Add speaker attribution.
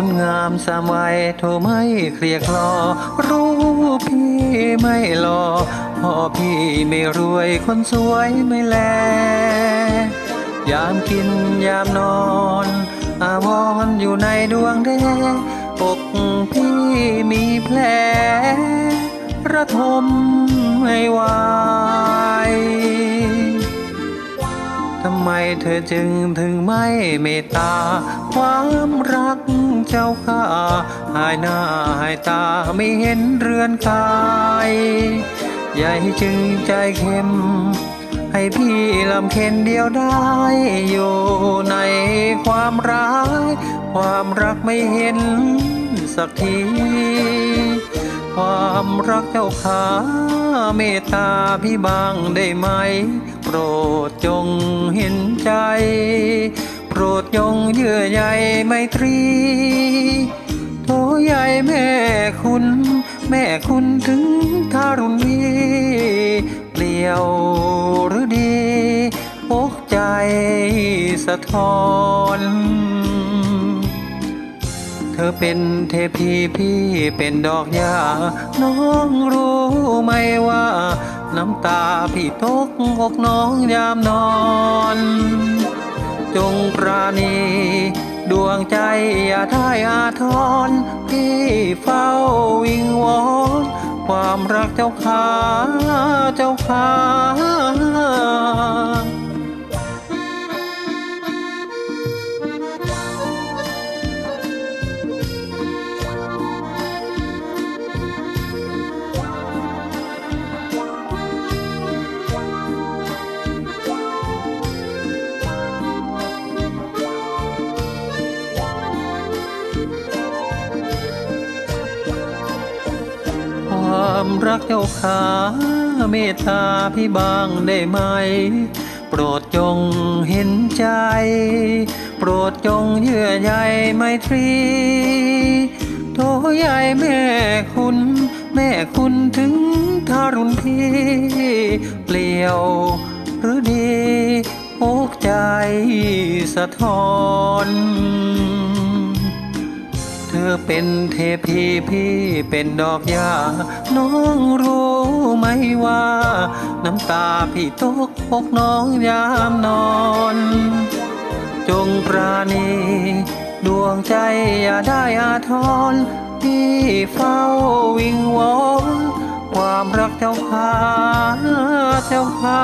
Speaker 1: คุณงามสามวัยโทรไม่เครียกรอรู้พี่ไม่หล่อพ่อพี่ไม่รวยคนสวยไม่แล ยามกินยามนอน อาวรณ์อยู่ในดวงแดงอกพี่มีแผลระทมให้วายทำไมเธอจึงถึงไม่เมตตา ความรักเจ้าข้าหายหน้าหายตาไม่เห็นเรือนกายใหญ่จึงใจเข้ม ให้พี่ลำเค็นเดียวได้ อยู่ในความร้าย ความรักไม่เห็นสักทีความรักเจ้าขาเมตตาพี่บางได้ไหม ปรดจงเห็นใจ โปรดจงเยื่อใยไมตรีโทใหญ่แม่คุณ แม่คุณถึงทารุณีเปลี่ยวหรือดีอกใจสะท้อนเธอเป็นเทพีพี่เป็นดอกหญ้าน้องรู้ไหมว่า น้ำตาพี่ตกอกน้องยามนอน จงปราณี ดวงใจอย่าได้อาทรพี่เฝ้าวิงวอนความรักเจ้าขาเจ้าขา ความรักเจ้าขาเมตตาพี่บางได้ไหม โปรดจงเห็นใจ โปรดจงเยื่อใยไมตรีโทใหญ่แม่คุณ แม่คุณถึงทารุณพี่เปลี่ยวหรือดีอกใจสะท้อน อเป็นเทพีพี่เป็นดอกหญ้าน้องรู้ไหมว่า น้ำตาพี่ตกอกน้องยามนอน จงปราณี ดวงใจอย่าได้อาทรพี่เฝ้าวิงวอนความรักเจ้าขาเจ้าขา